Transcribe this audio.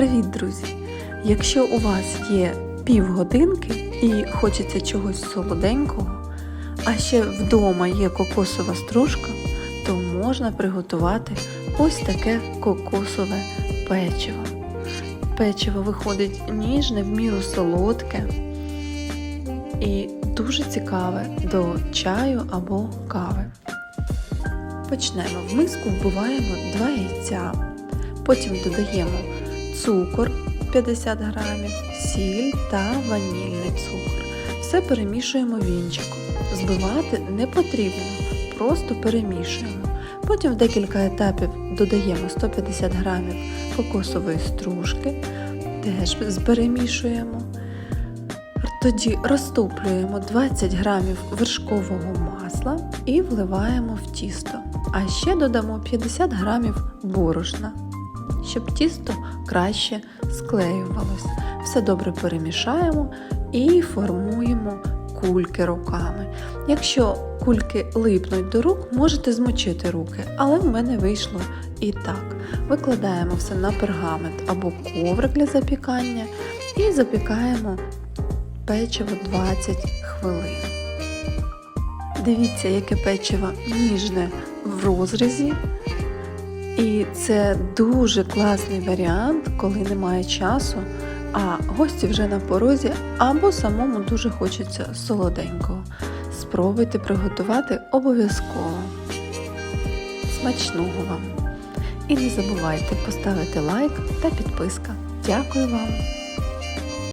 Привіт, друзі! Якщо у вас є півгодинки і хочеться чогось солоденького, а ще вдома є кокосова стружка, то можна приготувати ось таке кокосове печиво. Печиво виходить ніжне, в міру солодке і дуже цікаве до чаю або кави. Почнемо. В миску вбиваємо 2 яйця, потім додаємо цукор 50 грамів, сіль та ванільний цукор. Все перемішуємо вінчиком. Збивати не потрібно, просто перемішуємо. Потім в декілька етапів додаємо 150 грамів кокосової стружки, теж перемішуємо. Тоді розтоплюємо 20 грамів вершкового масла і вливаємо в тісто. А ще додамо 50 грамів борошна, щоб тісто краще склеювалось. Все добре перемішаємо і формуємо кульки руками. Якщо кульки липнуть до рук, можете змочити руки, але в мене вийшло і так. Викладаємо все на пергамент або коврик для запікання і запікаємо печиво 20 хвилин. Дивіться, яке печиво ніжне в розрізі. І це дуже класний варіант, коли немає часу, а гості вже на порозі або самому дуже хочеться солоденького. Спробуйте приготувати обов'язково. Смачного вам! І не забувайте поставити лайк та підписка. Дякую вам!